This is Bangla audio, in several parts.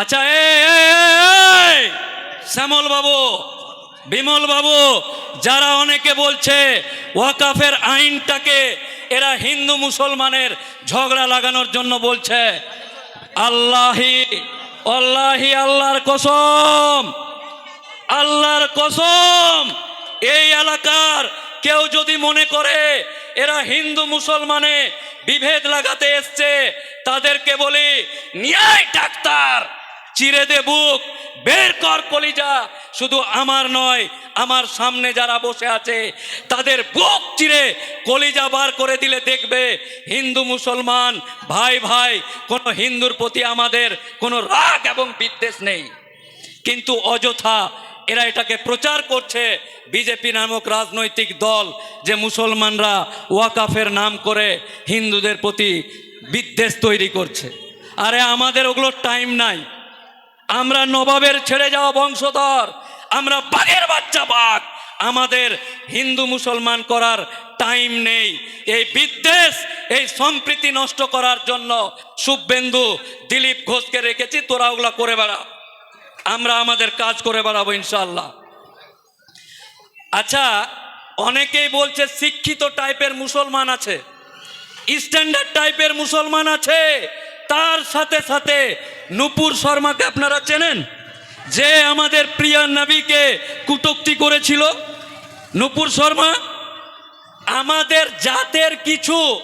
আচ্ছা এ শ্যামল বাবু, বিমল বাবু, যারা অনেকে বলছে ওয়াকাফের আইনটাকে এরা হিন্দু মুসলমানের ঝগড়া লাগানোর জন্য বলছে, আল্লাহি আল্লাহি, আল্লাহর কসম আল্লাহর কসম, এই এলাকার কেউ যদি মনে করে এরা হিন্দু মুসলমানে বিভেদ লাগাতে এসছে, তাদেরকে বলি, ন্যায় ডাক্তার। চিরে দে বুক, বের কর কলিজা। শুধু আমার নয়, আমার সামনে যারা বসে আছে, তাদের বুক চিরে কলিজা বার করে দিলে দেখবে হিন্দু মুসলমান ভাই ভাই, কোনো হিন্দুর প্রতি আমাদের কোনো রাগ এবং বিদ্বেষ নেই। কিন্তু অযথা এরা এটাকে প্রচার করছে বিজেপি নামক রাজনৈতিক দল যে মুসলমানরা ওয়াকাফের নাম করে হিন্দুদের প্রতি বিদ্বেষ তৈরি করছে। আরে আমাদের ওগুলোর টাইম নাই। আমরা নবাবের ছেড়ে যাওয়া বংশধর, আমরা বাঘের বাচ্চা বাঘ। আমাদের হিন্দু মুসলমান করার টাইম নেই। এই বিদ্বেষ, এই সম্প্রীতি নষ্ট করার জন্য শুভেন্দু দিলীপ ঘোষকে রেখেছি, তোরা ওগুলা করে বেড়া। আমরা আমাদের কাজ করে বেড়াবো ইনশাল্লাহ আচ্ছা অনেকেই বলছে শিক্ষিত টাইপের মুসলমান আছে। স্ট্যান্ডার্ড টাইপের মুসলমান আছে। তার সাথে সাথে নুপুর শর্মাকে আপনারা চেনেন? যে আমাদের প্রিয় নবীকে কুটুক্তি করেছিল। নুপুর শর্মা, আমাদের জাতের কিছু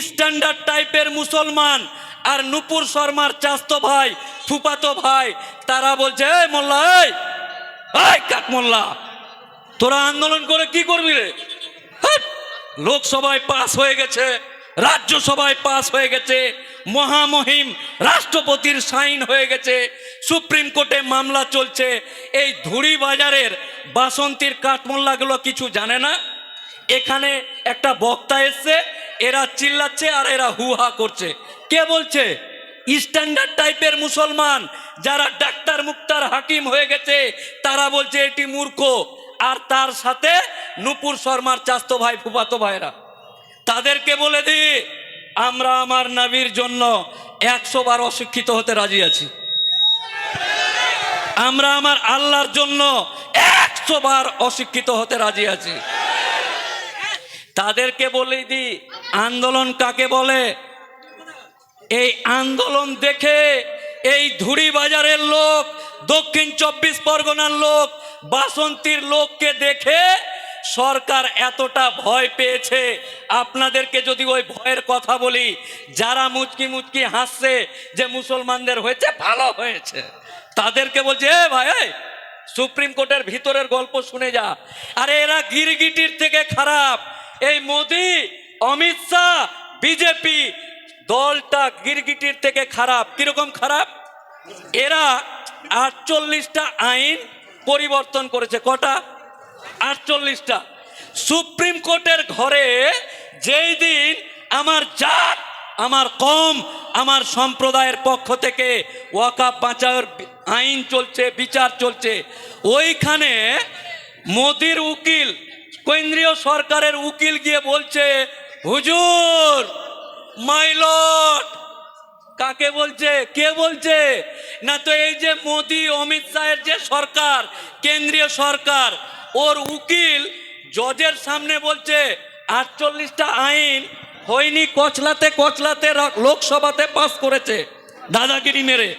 স্ট্যান্ডার্ড টাইপের মুসলমান আর নুপুর শর্মার চাস্তো ভাই, ফুপাতো ভাই, তারা বলছে, এই মোল্লা, এই কাক মোল্লা, তোরা আন্দোলন করে কি করবি রে? হাট! লোকসভায় পাস হয়ে গেছে। রাজ্যসভায় পাস হয়ে গেছে, মহামহিম রাষ্ট্রপতির সাইন হয়ে গেছে, সুপ্রিম কোর্টে মামলা চলছে, এই ধুড়ি বাজারের বাসন্তীর কাঠমোল্লাগুলো কিছু জানে না? এখানে একটা বক্তা এসছে, এরা চিল্লাচ্ছে আর এরা হুহা করছে। কে বলছে? স্ট্যান্ডার্ড টাইপের মুসলমান, যারা ডাক্তার মুক্তার হাকিম হয়ে গেছে, তারা বলছে এটি মূর্খ। আর তার সাথে নুপুর শর্মার চাস্ত ভাই ফুপাতো ভাইরা। তাদেরকে বলে দি, আমরা আমার নাবির জন্য একশো বার অশিক্ষিত হতে রাজি আছি। আমরা আমার আল্লাহর জন্য একশো বার অশিক্ষিত হতে রাজি আছি। তাদেরকে বলে দি, আন্দোলন কাকে বলে? এই আন্দোলন দেখে এই ধুড়ি বাজারের লোক, দক্ষিণ চব্বিশ পরগনার লোক, বাসন্তীর লোককে দেখে সরকার এতটা ভয় পেয়েছে। আপনাদেরকে যদি ওই ভয়ের কথা বলি, যারা মুচকি মুচকি হাসছে যে মুসলমানদের হয়েছে, ভালো হয়েছে। তাদেরকে বলছে, এ ভাই সুপ্রিম কোর্টের ভিতরের গল্প শুনে যা। আরে এরা গিরগিটির থেকে খারাপ। এই মোদি, অমিত শাহ, বিজেপি, দলটা গিরগিটির থেকে খারাপ। কীরকম খারাপ? এরা আটচল্লিশটা আইন পরিবর্তন করেছে। কটা? আটচল্লিশটা। সুপ্রিম কোর্টের ঘরে যেই দিন আমার জাত, আমার কম, আমার সম্প্রদায়ের পক্ষ থেকে ওয়াকা বাঁচাওয়ার আইন চলছে, বিচার চলছে, ওইখানে মোদির উকিল, কেন্দ্রীয় সরকারের উকিল গিয়ে বলছে, হুজুর মাইলট কাকে বলছে? কে বলছে? না তো এই যে মোদি, অমিত শাহের যে সরকার, কেন্দ্রীয় সরকার ওর উকিল জজের সামনে বলছে, আটচল্লিশটা আইন হয়নি, কচলাতে কচলাতে লোকসভাতে পাস করেছে দাদাগিরি মেরে।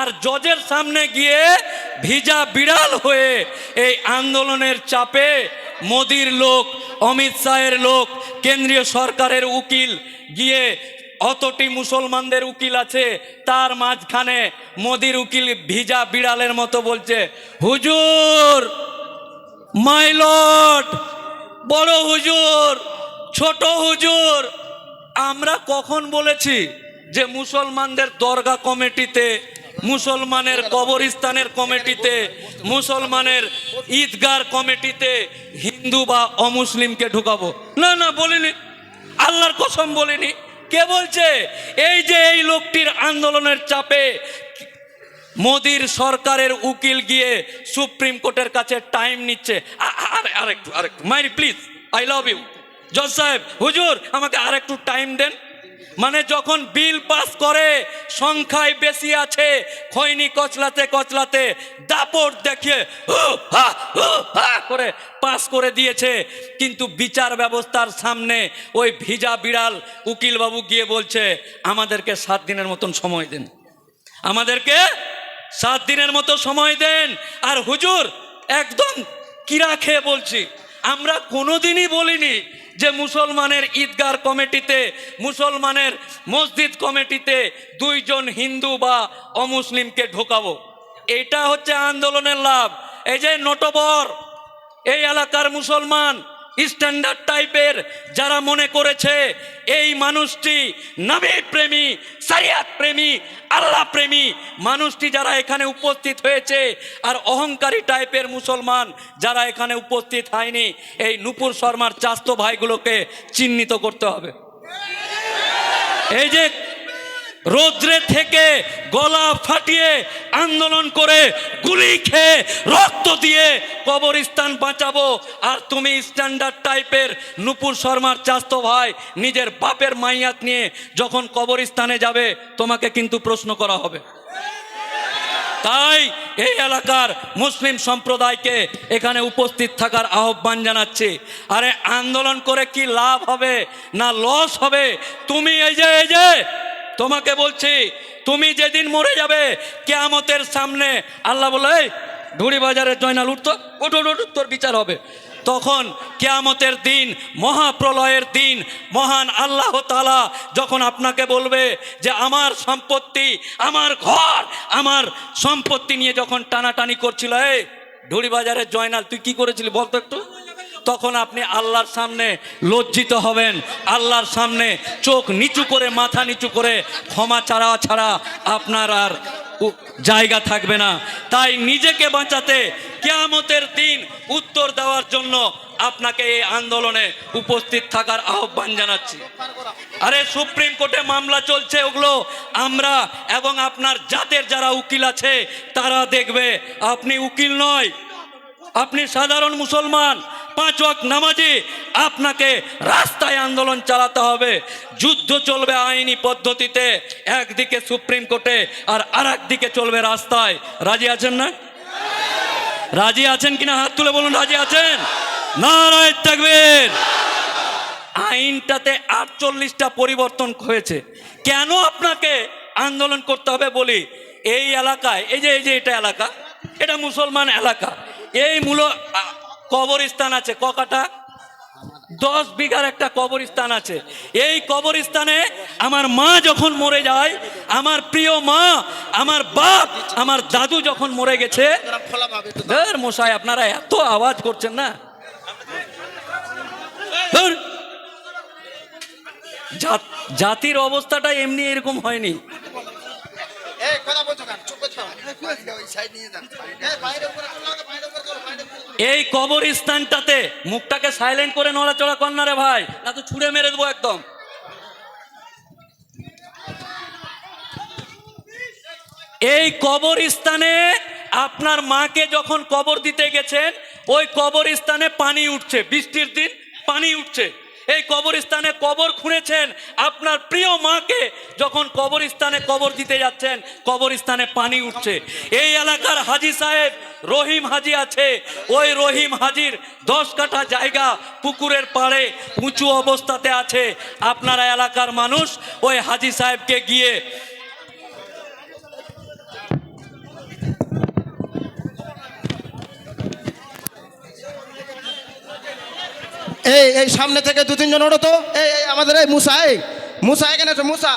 আর জজের সামনে গিয়ে ভিজা বিড়াল হয়ে এই আন্দোলনের চাপে মোদির লোক, অমিত শাহের লোক, কেন্দ্রীয় সরকারের উকিল গিয়ে অতটি মুসলমানদের উকিল আছে, তার মাঝখানে মোদির উকিল ভিজা বিড়ালের মতো বলছে, হুজুর মাইলট বড় হুজুর, ছোট হুজুর, আমরা কখন বলেছি যে মুসলমানদের দরগা কমিটিতে, মুসলমানের কবরস্থানের কমিটিতে, মুসলমানের ঈদগার কমিটিতে হিন্দু বা অমুসলিমকে ঢুকাবো? না না, বলিনি। আল্লাহর কসম বলিনি। কে বলছে? এই যে এই লোকটির আন্দোলনের চাপে মোদির সরকারের উকিল গিয়ে সুপ্রিম কোর্টের কাছে টাইম নিচ্ছে। আরে আরেকটু আরেকটু মাইরি প্লিজ আই লাভ ইউ জজ সাহেব, হুজুর, আমাকে আরেকটু টাইম দেন। মানে যখন বিল পাস করে, সংখ্যায় বেশি আছে, খৈনি কচলাতে কচলাতে দাপট দেখিয়ে করে পাস করে দিয়েছে। কিন্তু বিচার ব্যবস্থার সামনে ওই ভিজা বিড়াল উকিলবাবু গিয়ে বলছে, আমাদেরকে সাত দিনের মতন সময় দেন। আমাদেরকে সাত দিনের মতো সময় দেন। আর হুজুর, একদম কিরা খেয়ে বলছি, আমরা কোনোদিনই বলিনি যে মুসলমানের ঈদগার কমিটিতে, মুসলমানের মসজিদ কমিটিতে দুইজন হিন্দু বা অমুসলিমকে ঢোকাবো। এটা হচ্ছে আন্দোলনের লাভ। এই যে নটবর, এই এলাকার মুসলমান স্ট্যান্ডার্ড টাইপের যারা মনে করেছে এই মানুষটি নবী প্রেমী সারিয়াত প্রেমী, আল্লাহ প্রেমী, মানুষটি যারা এখানে উপস্থিত হয়েছে আর অহংকারী টাইপের মুসলমান যারা এখানে উপস্থিত হয়নি, এই নুপুর শর্মার চাস্ত ভাইগুলোকে চিহ্নিত করতে হবে। এই যে রৌদ্রে থেকে গলা ফাটিয়ে আন্দোলন করে গুলি খেয়ে রক্ত দিয়ে কবরস্থান বাঁচাবো। আর তুমি স্ট্যান্ডার্ড টাইপের নুপুর শর্মার চাস্ত ভাই, নিজের বাপের মাইয়াত নিয়ে যখন কবরস্থানে যাবে, তোমাকে কিন্তু প্রশ্ন করা হবে। তাই এই এলাকার মুসলিম সম্প্রদায়কে এখানে উপস্থিত থাকার আহ্বান জানাচ্ছি। আরে আন্দোলন করে কি লাভ হবে, না লস হবে? তুমি এই যে এই যে তোমাকে বলছি তুমি যেদিন মরে যাবে কেয়ামতের সামনে আল্লাহ বলে "এই, ঢুড়ি বাজারে জয়নাল উঠতো উঠ উঠ, উঠ, তোর বিচার হবে। তখন কেয়ামতের দিন মহাপ্রলয়ের দিন মহান আল্লাহ তালা যখন আপনাকে বলবে যে আমার সম্পত্তি আমার ঘর আমার সম্পত্তি নিয়ে যখন টানাটানি করছিল এই ঢুড়ি বাজারে জয়নাল তুই কি করেছিলি বলতো একটু। তখন আপনি আল্লাহর সামনে লজ্জিত হবেন। আল্লাহর সামনে চোখ নিচু করে, মাথা নিচু করে ক্ষমা ছাড়া ছাড়া আপনার আর জায়গা থাকবে না। তাই নিজেকে বাঁচাতে কেয়ামতের দিন উত্তর দেওয়ার জন্য আপনাকে এই আন্দোলনে উপস্থিত থাকার আহ্বান জানাচ্ছি। আরে, সুপ্রিম কোর্টে মামলা চলছে ওগুলো আমরা এবং আপনার জাতের যারা উকিল আছে, তারা দেখবে। আপনি উকিল নয়, আপনি সাধারণ মুসলমান পাঁচ ওয়াক্ত নামাজি আপনাকে রাস্তায় আন্দোলন চালাতে হবে। যুদ্ধ চলবে আইনি পদ্ধতিতে, একদিকে সুপ্রিম কোর্টে আর আর দিকে চলবে রাস্তায়। রাজি আছেন না? রাজি আছেন কিনা? হাত তুলে বলুন, রাজি আছেন? নারায় থাকবেন আইনটাতে আটচল্লিশটা পরিবর্তন হয়েছে। কেন আপনাকে আন্দোলন করতে হবে বলি? এই এলাকায়, এই যে এই যে, এটা এলাকা, এটা মুসলমান এলাকা। এই মূল কবরস্থান আছে ককাটা দশ বিঘার একটা কবরস্থান আছে। এই কবরস্থানে আমার মা যখন মরে যায়, আমার প্রিয় মা, আমার বাপ, আমার দাদু যখন মরে গেছে মশাই, আপনারা এত আওয়াজ করছেন না? জাতির অবস্থাটা এমনি এরকম হয়নি। কথা এই কবর উপরে করলাম তো বাইরে উপরে করো বাইরে উপরে করো। এই কবরস্থানটাতে মুখটাকে সাইলেন্ট করে নড়াচড়া কর না রে ভাই, না তো ছুঁড়ে মেরে দেবো একদম এই কবরস্থানে আপনার মাকে যখন কবর দিতে গেছেন, ওই কবরস্থানে পানি উঠছে, বৃষ্টির দিন পানি উঠছে এই কবরস্থানে কবর খুঁড়েছেন আপনার প্রিয় মাকে। যখন কবরস্থানে কবর দিতে যাচ্ছেন, কবরস্থানে পানি উঠছে। এই এলাকার হাজি সাহেব, রহিম হাজি আছে। ওই রহিম হাজির দশ কাঠা জায়গা পুকুরের পাড়ে উঁচু অবস্থাতে আছে। আপনারা এলাকার মানুষ, ওই হাজি সাহেবকে গিয়ে এই এই সামনে থেকে দু তিনজন ওঠো তো। এই এই, আমাদের এই মুসা এই। মুসা, এখানে আছে মুসা।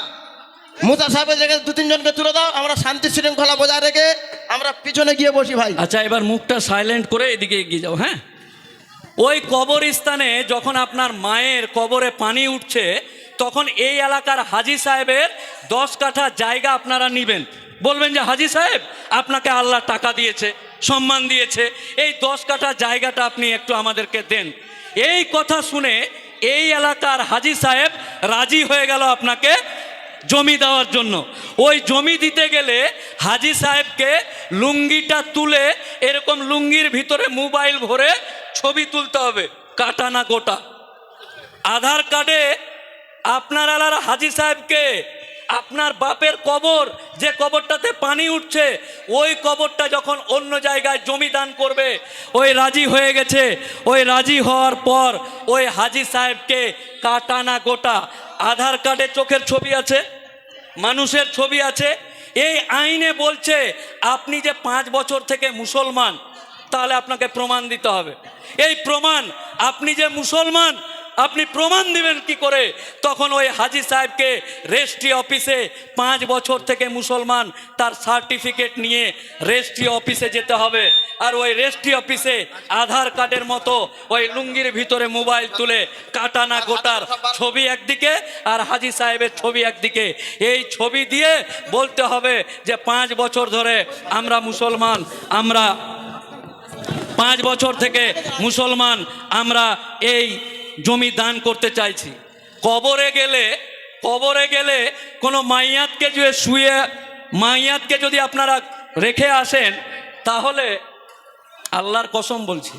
মুসা সাহেবের জায়গায় দু তিনজনকে তুলে দাও। আমরা শান্তি শৃঙ্খলা বজায় রেখে আমরা পিছনে গিয়ে বসি, ভাই। আচ্ছা এবার মুখটা সাইলেন্ট করে এদিকে এগিয়ে যাও হ্যাঁ? ওই কবরস্থানে যখন আপনার মায়ের কবরে পানি উঠছে, তখন এই এলাকার হাজি সাহেবের দশ কাঠা জায়গা আপনারা নেবেন। বলবেন যে, হাজি সাহেব, আপনাকে আল্লাহ টাকা দিয়েছে, সম্মান দিয়েছে। এই দশ কাঠা জায়গাটা আপনি একটু আমাদেরকে দেন। এই কথা শুনে এই এলাকার হাজি সাহেব রাজি হয়ে গেল আপনাকে জমি দেওয়ার জন্য। ওই জমি দিতে গেলে হাজি সাহেবকে লুঙ্গিটা তুলে এরকম লুঙ্গির ভিতরে মোবাইল ভরে ছবি তুলতে হবে, কাটা না গোটা। আধার কার্ডে আপনার এলার হাজি সাহেবকে আপনার বাপের কবর, যে কবরটাতে পানি উঠছে, ওই কবরটা যখন অন্য জায়গায় জমি দান করবে, ওই রাজি হয়ে গেছে। ওই রাজি হওয়ার পর ওই হাজি সাহেবকে কাটানা গোটা। আধার কার্ডে চোখের ছবি আছে? মানুষের ছবি আছে? এই আইনে বলছে, আপনি যে পাঁচ বছর থেকে মুসলমান, তাহলে আপনাকে প্রমাণ দিতে হবে। এই প্রমাণ, আপনি যে মুসলমান আপনি প্রমাণ দিবেন কি করে? তখন ওই হাজি সাহেবকে রেজিস্ট্রি অফিসে পাঁচ বছর থেকে মুসলমান তার সার্টিফিকেট নিয়ে রেজিস্ট্রি অফিসে যেতে হবে। আর ওই রেজিস্ট্রি অফিসে আধার কার্ডের মতো ওই লুঙ্গির ভিতরে মোবাইল তুলে কাটানা গোটার ছবি একদিকে আর হাজি সাহেবের ছবি একদিকে। এই ছবি দিয়ে বলতে হবে যে পাঁচ বছর ধরে আমরা মুসলমান, আমরা পাঁচ বছর থেকে মুসলমান, আমরা এই জমি দান করতে চাইছি। কবরে গেলে কবরে গেলে কোনো মাইয়াতকে যে শুয়ে, মাইয়াতকে যদি আপনারা রেখে আসেন, তাহলে আল্লাহর কসম বলছি।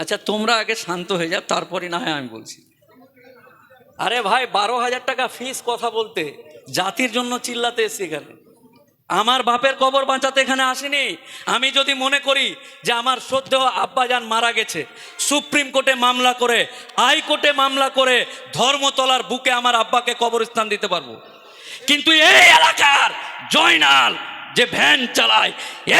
আচ্ছা তোমরা আগে শান্ত হয়ে যাও, তারপরে না হয় আমি বলছি। আরে ভাই, বারো হাজার টাকা ফিস কথা বলতে, জাতির জন্য চিল্লাতে এসছি এখানে আমার বাপের কবর বাঁচাতে এখানে আসিনি। আমি যদি মনে করি যে আমার শ্রদ্ধেয় আব্বাজান মারা গেছে, সুপ্রিম কোর্টে মামলা করে হাইকোর্টে মামলা করে ধর্মতলার বুকে আমার আব্বাকে কবরস্থান দিতে পারব। কিন্তু এই এলাকার জয়নাল যে ভ্যান চালায়,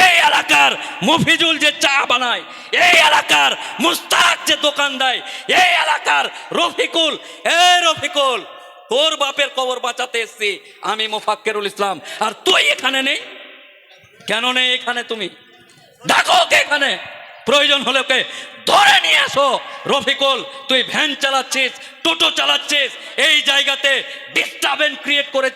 এই এলাকার মফিজুল যে চা বানায়, এই এলাকার মুস্তাক যে দোকান দেয়, এই এলাকার রফিকুল এ রফিকুল তোর বাপের কবর বাঁচাতে এসছি। আমি মোফাক্কেরুল ইসলাম। আর তুই এখানে নেই? কেন নেই এখানে তুমি? দেখো এখানে। প্রয়োজন হলে ওকে ধরে নিয়ে আসো। রফিকুল, তুই ভ্যান চালাচ্ছিস, টোটো চালাচ্ছিস, এই জায়গাতে ডিস্টার্বেন্স ক্রিয়েট করে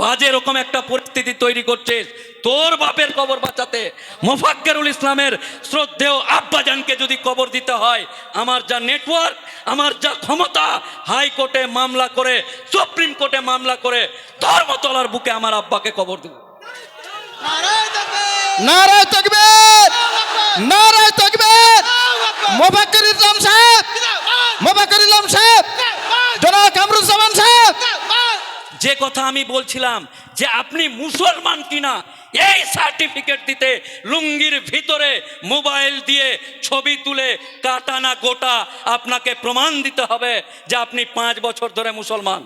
বাজে রকম একটা পরিস্থিতি তৈরি করছিস। তোর বাপের কবর বাঁচাতে মোফাক্কেরুল ইসলামের শ্রদ্ধেয় আব্বাজানকে যদি কবর দিতে হয় আমার যা নেটওয়ার্ক আমার যা ক্ষমতা হাইকোর্টে মামলা করে সুপ্রিম কোর্টে মামলা করে ধর্মতলার বুকে আমার আব্বাকে কবর দেব। নারায় তকবীর নারায় তকবীর মোবাক্কির ইসলাম সাহেব। মোবাক্কির ইসলাম সাহেব। জনাব কামরুজ্জামান সাহেব। যে কথা আমি বলছিলাম যে আপনি মুসলমান কিনা, এই সার্টিফিকেট দিতে লুঙ্গির ভিতরে মোবাইল দিয়ে ছবি তুলে কাটানা গোটা আপনাকে প্রমাণ দিতে হবে যে আপনি পাঁচ বছর ধরে মুসলমান।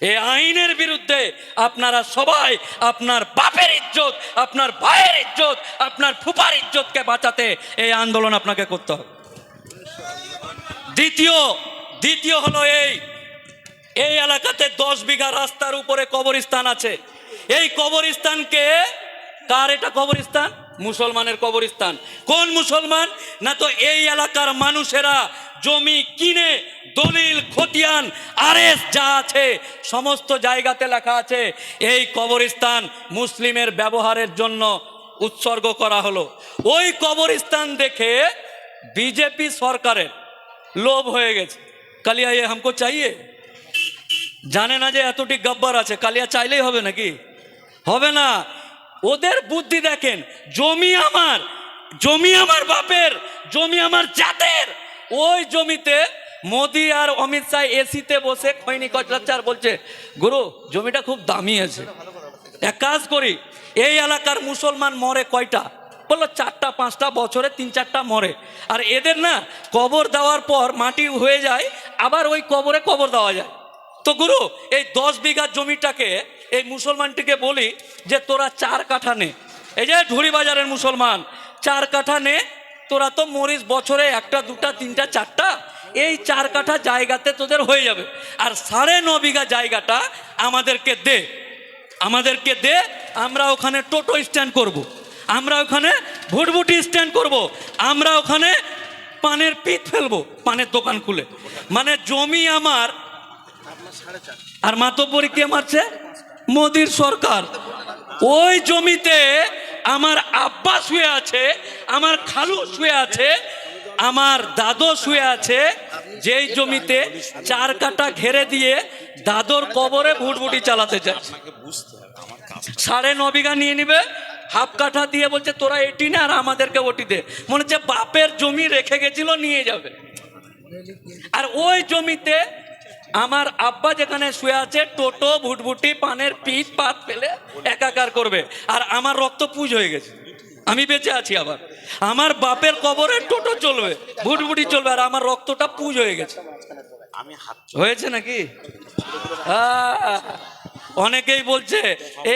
এই আইনের বিরুদ্ধে আপনারা সবাই আপনার বাপের ইজ্জত, আপনার ভাইয়ের ইজ্জত, আপনার ফুপার ইজ্জতকে বাঁচাতে এই আন্দোলন আপনাকে করতে হবে। দ্বিতীয় দ্বিতীয় হলো এই এই এলাকাতে দশ বিঘা রাস্তার উপরে কবরস্থান আছে। এই কবরস্থানকে কার এটা কবরস্থান? মুসলমানের কবরস্থান। কোন মুসলমান? না তো এই এলাকার মানুষেরা জমি কিনে দলিল, খতিয়ান আরেস যা আছে, সমস্ত জায়গাতে লেখা আছে, এই কবরস্থান মুসলিমের ব্যবহারের জন্য উৎসর্গ করা হলো। ওই কবরস্থান দেখে বিজেপি সরকারের লোভ হয়ে গেছে। কালিয়া হামকো চাইয়ে? জানে না যে এতটি গব্বর আছে, কালিয়া চাইলেই হবে নাকি? হবে না। ওদের বুদ্ধি দেখেন, জমি আমার জমি আমার বাপের, জমি আমার জাতের। ওই জমিতে মোদি আর অমিত শাহ এসিতে বসে খৈনি কচলাচ্ছে আর বলছে, গুরু, জমিটা খুব দামি আছে। এক কাজ করি, এই এলাকার মুসলমান মরে কয়টা? বলল, চারটা, পাঁচটা, বছরে তিন চারটা মরে। আর এদের না কবর দেওয়ার পর মাটি হয়ে যায়, আবার ওই কবরে কবর দেওয়া যায়। তো গুরু, এই দশ বিঘা জমিটাকে এই মুসলমানটিকে বলি যে তোরা চার কাঠা নে। এই যে ঢুড়ি বাজারের মুসলমান, চার কাঠা নে, তোরা তো মরিস বছরে একটা, দুটা, তিনটা, চারটা। এই চার কাঠা জায়গাতে তোদের হয়ে যাবে। আর সাড়ে ন বিঘা জায়গাটা আমাদেরকে দে। আমাদেরকে দে, আমরা ওখানে টোটো স্ট্যান্ড করব। আমরা ওখানে ভুটভুটি স্ট্যান্ড করব। আমরা ওখানে পানের পিত ফেলব, পানের দোকান খুলে। মানে জমি আমার আর মাতব্বরি কে মারছে? মোদির সরকার। ওই জমিতে আমার আব্বা শুয়ে আছে, আমার খালু শুয়ে আছে, আমার দাদো শুয়ে আছে, যেই জমিতে চার কাটা ঘেরে দিয়ে দাদর কবরে ভুটভুটি চালাতে চায় সাড়ে ন বিঘা নিয়ে নিবে, হাফ কাঠা দিয়ে বলছে, তোরা এটি না আর আমাদেরকে ওটি দে। মনে হচ্ছে বাপের জমি রেখে গেছিল, নিয়ে যাবে। আর ওই জমিতে আমার আব্বা যেখানে শুয়ে আছে টোটো ভুটভুটি পানের পিঠ পাত ফেলে একাকার করবে। আর আমার রক্ত পুজ হয়ে গেছে। আমি বেঁচে আছি আবার। আমার বাপের কবরে টোটো চলবে ভুটভুটি চলবে আর আমার রক্তটা পুজ হয়ে গেছে। হয়েছে নাকি? অনেকেই বলছে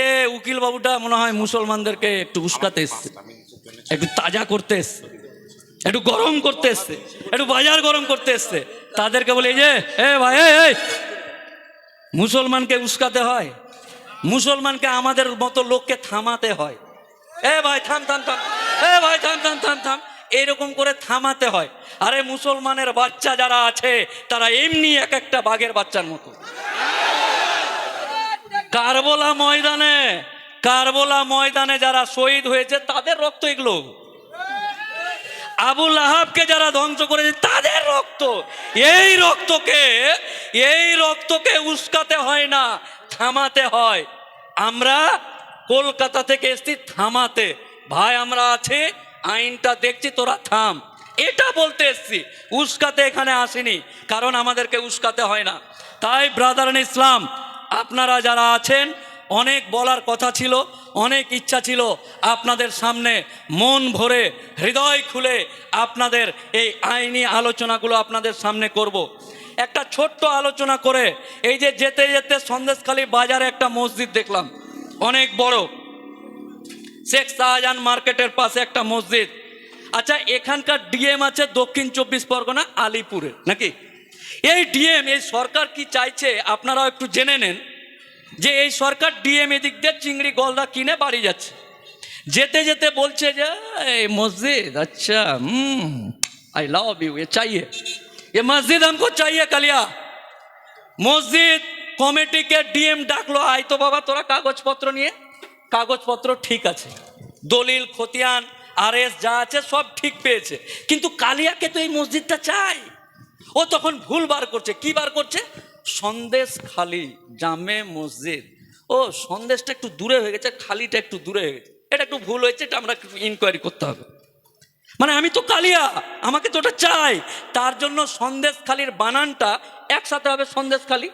এ উকিল বাবুটা মনে হয় মুসলমানদেরকে একটু উস্কাতে এসছে একটু তাজা করতে এসছে। একটু গরম করতে এসছে একটু বাজার গরম করতে এসছে। তাদেরকে বলে যে এ ভাই এই, মুসলমানকে উস্কাতে হয় মুসলমানকে আমাদের মতো লোককে থামাতে হয়। এ ভাই থাম থাম থাম এ ভাই থাম থাম থাম থাম এইরকম করে থামাতে হয়। আরে মুসলমানের বাচ্চা যারা আছে তারা এমনি এক একটা বাঘের বাচ্চার মতো। কারবোলা ময়দানে কারবোলা ময়দানে যারা শহীদ হয়েছে তাদের রক্ত এগুলো। আবুল আহাবকে যারা ধ্বংস করেছে, তাদের রক্ত। এই রক্তকে এই রক্তকে উস্কাতে হয় না, থামাতে হয়। আমরা কলকাতা থেকে এসছি, থামাতে। ভাই, আমরা আছি, আইনটা দেখছি, তোরা থাম। এটা বলতে এসছি, উস্কাতে এখানে আসিনি, কারণ আমাদেরকে উস্কাতে হয় না। তাই, ব্রাদার ইসলাম, আপনারা যারা আছেন অনেক বলার কথা ছিল, অনেক ইচ্ছা ছিল আপনাদের সামনে মন ভরে, হৃদয় খুলে আপনাদের এই আইনি আলোচনাগুলো আপনাদের সামনে করব। একটা ছোট্ট আলোচনা করে এই যে যেতে যেতে সন্দেশখালী বাজারে একটা মসজিদ দেখলাম, অনেক বড়। শেখ শাহজাহান মার্কেটের পাশে একটা মসজিদ। আচ্ছা এখানকার ডিএম আছে দক্ষিণ চব্বিশ পরগনা, আলিপুরে, নাকি? এই ডিএম, এই সরকার কি চাইছে, আপনারাও একটু জেনে নেন। যে এই সরকার ডিএম এদিক দিয়ে চিংড়ি গলদা কিনে বাড়ি যাচ্ছে যেতে যেতে বলছে যে এই মসজিদ अच्छा आई लव यू ये चाहिए ये मस्जिद हमको चाहिए कलिया মসজিদ কমিটিকে ডিএম ডাকলো আয় তো বাবা তোরা কাগজপত্র নিয়ে কাগজপত্র ঠিক আছে দলিল খতিয়ান আর এস যা আছে সব ঠিক পেয়েছে কিন্তু কালিয়াকে তো এই মসজিদটা চাই ও তখন ভুল বার করছে কি বার করছে সন্দেশ খালি, জামে মসজিদ। ও, সন্দেশটা একটু দূরে হয়ে গেছে, খালিটা একটু দূরে হয়ে গেছে। এটা একটু ভুল হয়েছে, এটা আমরা ইনকোয়ারি করতে হবে। মানে আমি তো কালিয়া, আমাকে তো ওটা চাই। তার জন্য সন্দেশ খালির বানানটা একসাথে হবে সন্দেশ খালি।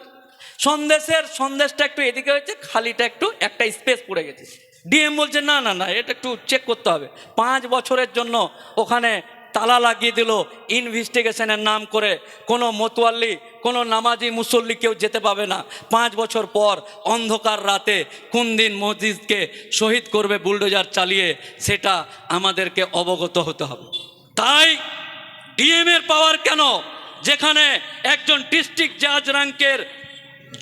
সন্দেশের সন্দেশটা একটু এদিকে হয়েছে, খালিটা একটু একটা স্পেস পড়ে গেছে। ডিএম বলছে, না না না, এটা একটু চেক করতে হবে। পাঁচ বছরের জন্য ওখানে তালা লাগিয়ে দিল। ইনভেস্টিগেশনের নাম করে কোনো মতোয়াল্লি, কোনো নামাজি মুসল্লি কেউ যেতে পাবে না। পাঁচ বছর পর অন্ধকার রাতে কোন দিন মসজিদকে শহীদ করবে বুলডোজার চালিয়ে, সেটা আমাদেরকে অবগত হতে হবে। তাই ডিএম এর পাওয়ার কেন? যেখানে একজন ডিস্ট্রিক্ট জাজ র্যাঙ্কের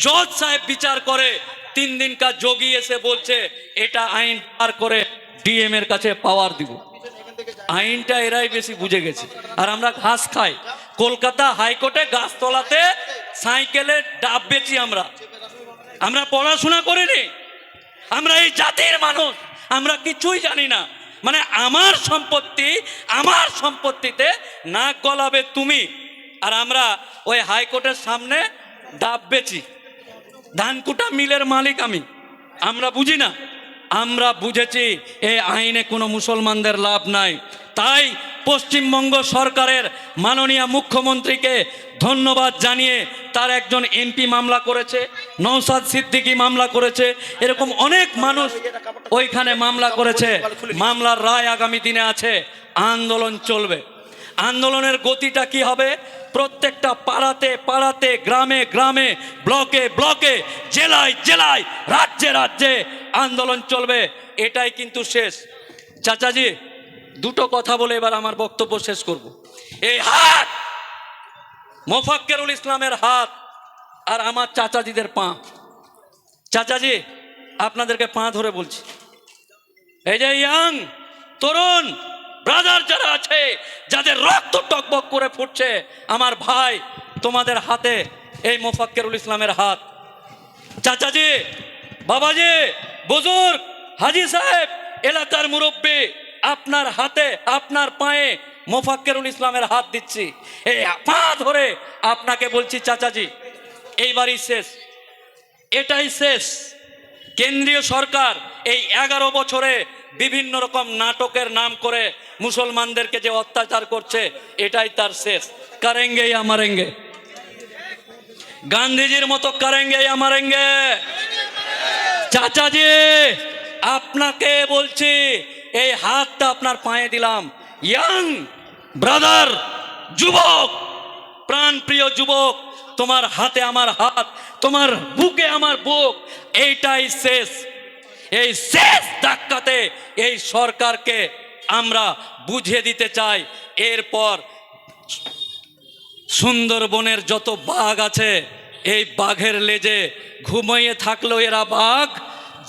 জজ সাহেব বিচার করে, তিন দিনকার যোগী এসে বলছে, এটা আইন পার করে ডিএম এর কাছে পাওয়ার দিব। আইনটা এরাই বেশি বুঝে গেছে। আর আমরা ঘাস খাই। কলকাতা হাইকোর্টে গাছতলাতে সাইকেলে ডাব বেচি আমরা। আমরা পড়াশোনা করিনি। আমরা এই জাতির মানুষ। আমরা কিছুই জানি না। মানে আমার সম্পত্তি, আমার সম্পত্তিতে নাক গলাবে তুমি। আর আমরা ওই হাইকোর্টের সামনে ডাব বেচি। ধানকুটা মিলের মালিক আমি। আমরা বুঝি না। আমরা বুঝেছি এই আইনে কোনো মুসলমানদের লাভ নাই। তাই পশ্চিমবঙ্গ সরকারের মাননীয় মুখ্যমন্ত্রীকে ধন্যবাদ জানিয়ে তার একজন এমপি মামলা করেছে নৌসাদ সিদ্দিকী মামলা করেছে। এরকম অনেক মানুষ ওইখানে মামলা করেছে। মামলার রায় আগামী দিনে আছে। আন্দোলন চলবে। আন্দোলনের গতিটা কি হবে? প্রত্যেকটা পাড়াতে পাড়াতে, গ্রামে গ্রামে, ব্লকে ব্লকে, জেলায় জেলায়, রাজ্যে রাজ্যে আন্দোলন চলবে। এটাই কিন্তু শেষ। চাচাজি, দুটো কথা বলে এবার আমার বক্তব্য শেষ করব। এই হাত, মোফাক্কেরুল ইসলামের হাত আর আমার চাচাজিদের পা। চাচাজি, আপনাদেরকে পা ধরে বলছি। এই যে ইয়াং, তরুণ ব্রাদার যারা আছে, যাদের রক্ত টকবক করে ফুটছে, আমার ভাই, তোমাদের হাতে এই মোফাক্কেরুল ইসলামের হাত। চাচাজি, বাবাজি, বুজুর্গ, হাজি সাহেব, এলাকার মুরব্বী, আপনার হাতে, আপনার পায়ে মোফাক্কেরুল ইসলামের হাত দিচ্ছি। এই পা ধরে আপনাকে বলছি, চাচাজি, এইবারই শেষ। এটাই শেষ। কেন্দ্রীয় সরকার এই এগারো বছরে বিভিন্ন রকম নাটকের নাম করে মুসলমানদেরকে যে অত্যাচার করছে, এটাই তার শেষ। কারেঙ্গে আমারেঙ্গে। গান্ধীজির মতো কারেঙ্গে আমারেঙ্গে। চাচাজি, আপনাকে বলছি, এই হাতটা আপনার পায়ে দিলাম। ইয়াং ব্রাদার, যুবক প্রাণ প্রিয় যুবক, তোমার হাতে আমার হাত, তোমার বুকে আমার বুক, এইটাই শেষ। এই শেষ ধাক্কাতে এই সরকারকে আমরা বুঝিয়ে দিতে চাই। এরপর সুন্দরবনের যত বাঘ আছে, এই বাঘের লেজে ঘুমিয়ে থাকলেও এরা বাঘ,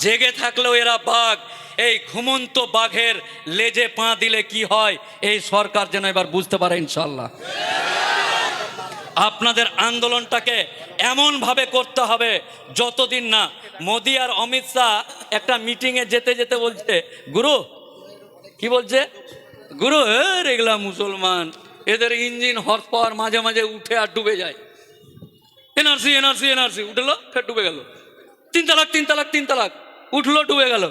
জেগে থাকলেও এরা বাঘ। এই ঘুমন্ত বাঘের লেজে পা দিলে কি হয়? এই সরকার যেন এবার বুঝতে পারে ইনশাল্লাহ আপনাদের আন্দোলনটাকে এমনভাবে করতে হবে, যতদিন না মোদি আর অমিত শাহ একটা মিটিংয়ে যেতে যেতে বলছে, গুরু, কি বলছে? গুরু এগুলা মুসলমান, এদের ইঞ্জিন হর্স পাওয়ার মাঝে মাঝে উঠে আর ডুবে যায়। এনআরসি এনআরসি এনআরসি উঠল, ফের ডুবে গেল। তিন তালাক তিন তালাক তিন তালাক, উঠল, ডুবে গেল।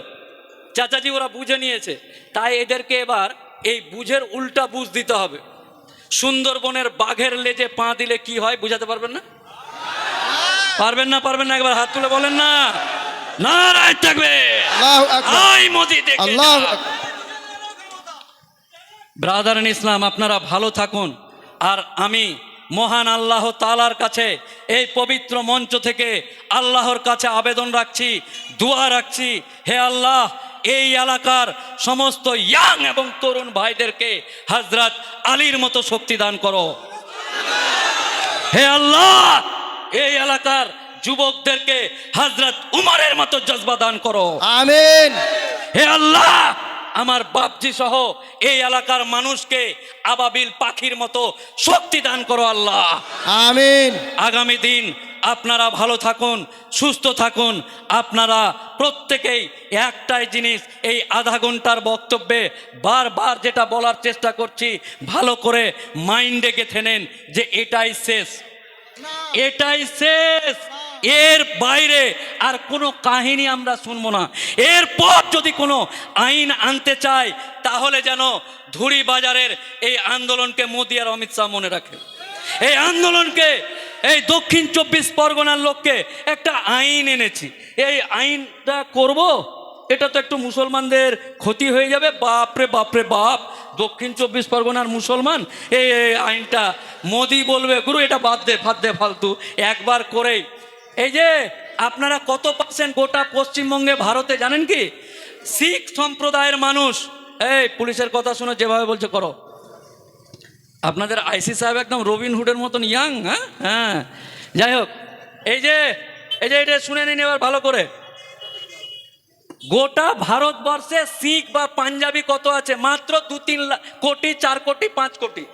চাচাজি ওরা বুঝে নিয়েছে। তাই এদেরকে এবার এই বুঝের উল্টা বুঝ দিতে হবে। সুন্দরবনের বাঘের লেজে পা দিলে কি হয়, বুঝাতে পারবেন না? পারবেন না পারবেন না, একবার হাত তুলে বলেন না। নারায় থাকবে। আই মোদি আল্লাহ যা। ব্রাদার ইন ইসলাম আপনারা ভালো থাকুন। আর আমি মহান আল্লাহ তালার কাছে এই পবিত্র মঞ্চ থেকে আল্লাহর কাছে আবেদন রাখছি দোয়া রাখছি। হে আল্লাহ এই এলাকার সমস্ত ইয়াং এবং তরুণ ভাইদেরকে হজরত আলীর মতো শক্তি দান করো। হে আল্লাহ এই এলাকার যুবকদেরকে হজরত উমারের মতো জজবা দান করো। আমিন। হে আল্লাহ আমার বাপজি সহ এই এলাকার মানুষকে আবাবিল পাখির মতো শক্তি দান করো আল্লাহ। আমিন। আগামী দিন আপনারা ভালো থাকুন সুস্থ থাকুন। আপনারা প্রত্যেকেই একটাই জিনিস এই আধা ঘণ্টার বক্তব্যে বারবার যেটা বলার চেষ্টা করছি ভালো করে মাইন্ডে গেথে নেন যে এটাই শেষ। এটাই শেষ। এর বাইরে আর কোনো কাহিনী আমরা শুনব না। এরপর যদি কোনো আইন আনতে চায়, তাহলে যেন ধুরি বাজারের এই আন্দোলনকে মোদি আর অমিত শাহ মনে রাখে। এই আন্দোলনকে, এই দক্ষিণ চব্বিশ পরগনার লোককে একটা আইন এনেছি। এই আইনটা করব, এটা তো একটু মুসলমানদের ক্ষতি হয়ে যাবে। বাপরে বাপরে, বাপ, দক্ষিণ চব্বিশ পরগনার মুসলমান। এই আইনটা মোদি বলবে, গুরু, এটা বাদ দে, ফাদ দে, ফালতু। একবার করেই এই যে আপনারা কত পার্সেন্ট গোটা পশ্চিমবঙ্গে, ভারতে জানেন কি? শিখ সম্প্রদায়ের মানুষ, এই পুলিশের কথা শুনে যেভাবে বলছে, করো। আপনাদের আইসি সাহেব একদম রবিন হুডের মতন ইয়াং হ্যাঁ? হ্যাঁ। যাই হোক, এই যে এই যে এটা শুনে নিন এবার ভালো করে। গোটা ভারতবর্ষে শিখ বা পাঞ্জাবি কত আছে? মাত্র দু তিন কোটি, চার কোটি, পাঁচ কোটি।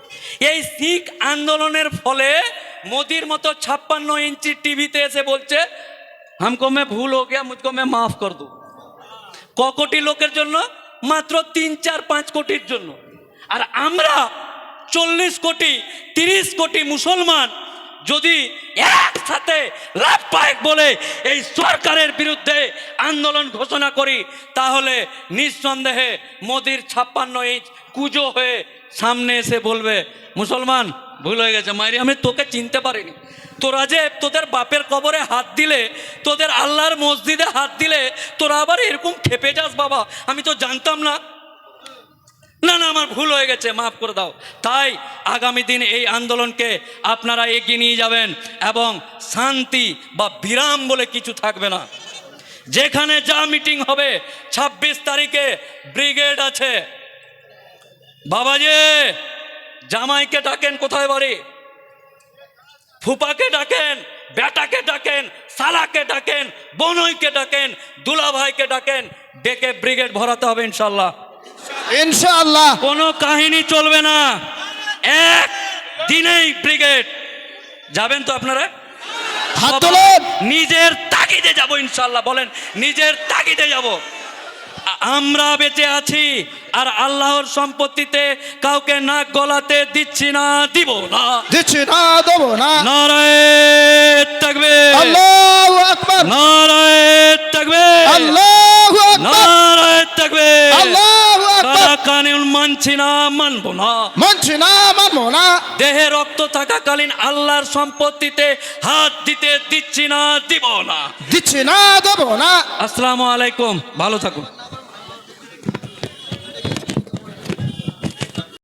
এই শিখ আন্দোলনের ফলে মোদির মতো ছাপ্পান্ন ইঞ্চি টিভিতে এসে বলছে, হামকো মে ভুল হো গিয়া, মুঝকো মে মাফ কর দো। ক কোটি লোকের জন্য মাত্র তিন, চার, পাঁচ কোটির জন্য। আর আমরা চল্লিশ কোটি, তিরিশ কোটি মুসলমান যদি একসাথে লাভ পায় বলে এই সরকারের বিরুদ্ধে আন্দোলন ঘোষণা করি, তাহলে নিঃসন্দেহে মোদির ছাপ্পান্ন ইঞ্চ কুজো হয়ে সামনে এসে বলবে, মুসলমান, ভুল হয়ে গেছে মাইরি আমি তোকে চিনতে পারিনি। তোরা যে তোদের বাপের কবরে হাত দিলে, তোদের আল্লাহর মসজিদে হাত দিলে, তোরা আবার এরকম খেপে যাস বাবা, আমি তো জানতাম না। না না, আমার ভুল হয়ে গেছে, মাফ করে দাও। তাই আগামী দিন এই আন্দোলনকে আপনারা এগিয়ে নিয়ে যাবেন এবং শান্তি বা বিরাম বলে কিছু থাকবে না। যেখানে যা মিটিং হবে ২৬ তারিখে ব্রিগেড আছে। বাবাজি জামাইকে ডাকেন কোথায় বাড়ি? ফুপাকে ডাকেন বেটাকে ডাকেন সালাকে ডাকেন বনইকে ডাকেন দুলাভাইকে ডাকেন ডেকে ব্রিগেড ভরাতে হবে ইনশাল্লাহ ইনশাল্লাহ কোনো কাহিনী চলবে না। এক দিনেই ব্রিগেড। যাবেন তো আপনারা? নিজের তাগিদে যাব ইনশাল্লাহ বলেন নিজের তাগিদে যাব। আমরা বেঁচে আছি আর আল্লাহর সম্পত্তিতে কাউকে নাক গলাতে দিচ্ছি না দিব না। দিচ্ছি না দেবো না। নারায় থাকবে আল্লাহু আকবার। নারায় থাকবে আল্লাহু আকবার। নারায় থাকবে আল্লাহু মানছি না মানবো না। মানছি না মানবো না। দেহে রক্ত থাকাকালীন আল্লাহর সম্পত্তিতে হাত দিতে দিচ্ছি না দিব না। দিচ্ছি না দেবো না। আসসালামু আলাইকুম। ভালো থাকুন।